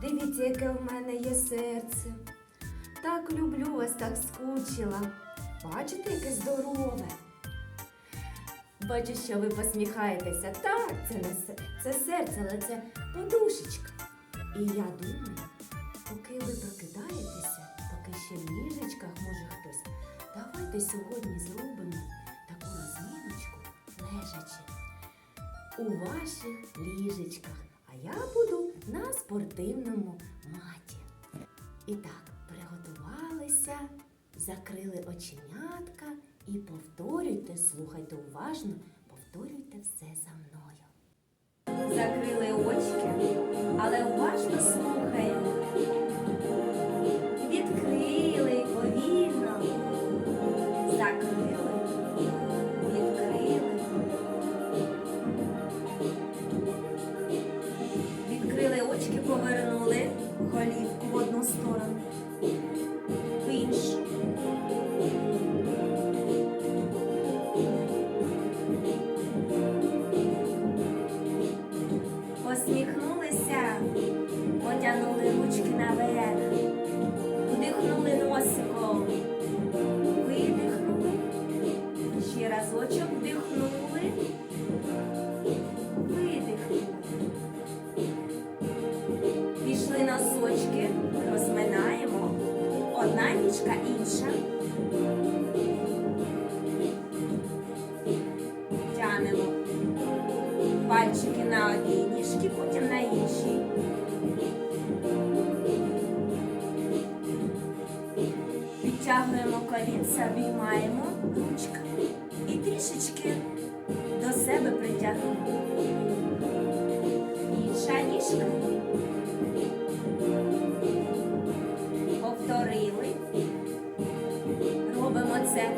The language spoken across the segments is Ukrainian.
Дивіться, яке в мене є серце. Так люблю вас, так скучила. Бачите, яке здорове. Бачу, що ви посміхаєтеся. Так, це не це серце, але це подушечка. І я думаю, поки ви прокидаєтеся, поки ще в ліжечках може хтось, давайте сьогодні зробимо таку розміночку лежачи у ваших ліжечках. Я буду на спортивному маті. І так, приготувалися, закрили оченятка і повторюйте, слухайте уважно, повторюйте все за мною. Закрили очки, але уважно слухаємо. Відкрили в одну сторону, в іншу. Посміхнулися, потягнули ручки наверх, Ніжка інша. Тянемо пальчики на одній ніжці, потім на іншій. Підтягуємо колінця, обіймаємо ручками і трішечки до себе притягнемо. Інша ніжка. Це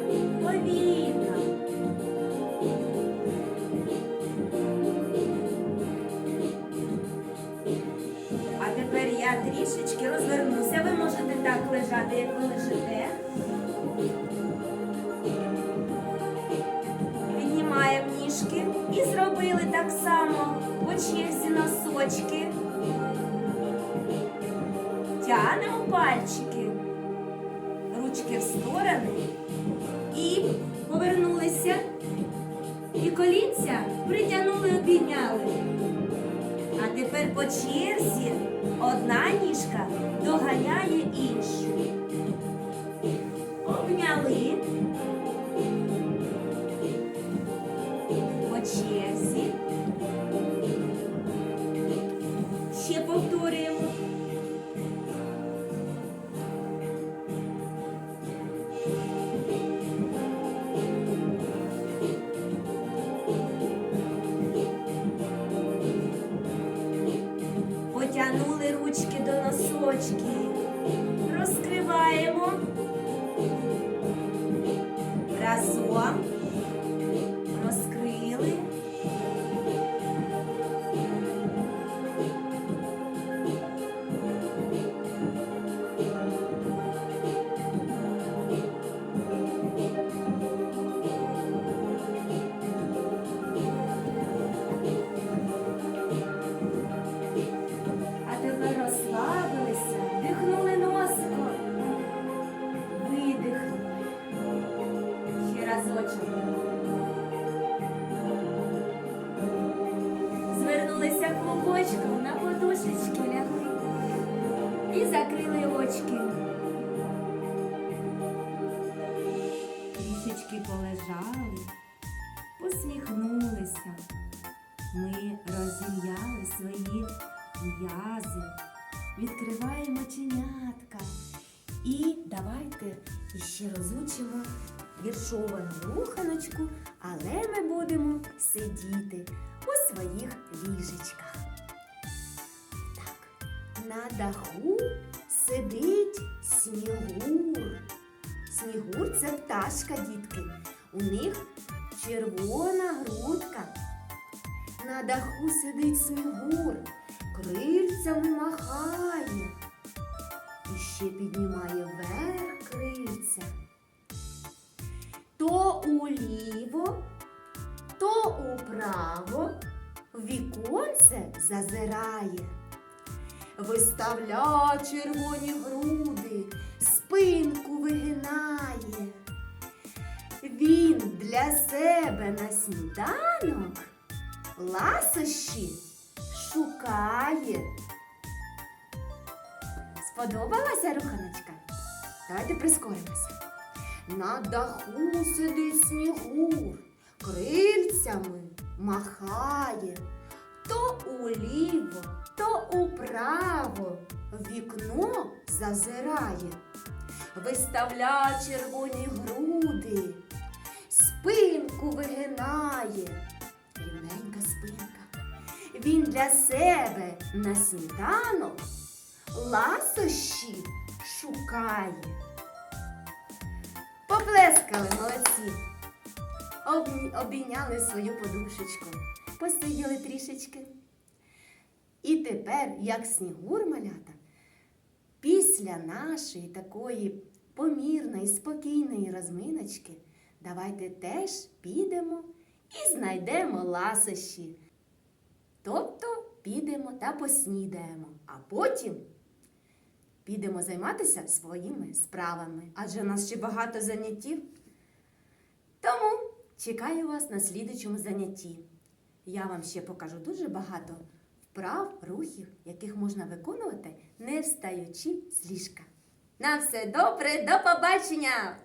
повільно. А тепер я трішечки розвернуся. Ви можете так лежати, як ви лежите. Піднімаємо ніжки і зробили так само по черзі носочки. Тянемо пальчики, ручки в сторони і повернулися. І колінця притягнули, обійняли. А тепер по черзі одна ніжка доганяє іншу. Носочків. Розкриваємо. Разом. Відкриваємо чинятка. І давайте ще розучимо віршовану руханочку, але ми будемо сидіти у своїх ліжечках. Так, на даху сидить снігур. Снігур це пташка, дітки. У них червона грудка. На даху сидить снігур, крильцями махає. І ще піднімає вверх крильця. То уліво, то управо віконце зазирає. виставля червоні груди, спинку вигинає. Він для себе на сніданок ласощі шукає. Сподобалася руханочка? Давайте прискоримося. На даху сидить снігур, крильцями махає. То уліво, то управо вікно зазирає. Виставля червоні груди, спинку вигинає. Він для себе на сніданок ласощі шукає. Поплескали молодці. Обійняли свою подушечку, посиділи трішечки. І тепер, як снігур малята, після нашої такої помірної, спокійної розминочки, давайте теж підемо і знайдемо ласощі. Тобто підемо та поснідаємо, а потім підемо займатися своїми справами. Адже у нас ще багато заняттів. Тому чекаю вас на слідучому занятті. Я вам ще покажу дуже багато вправ, рухів, яких можна виконувати, не встаючи з ліжка. На все добре, до побачення!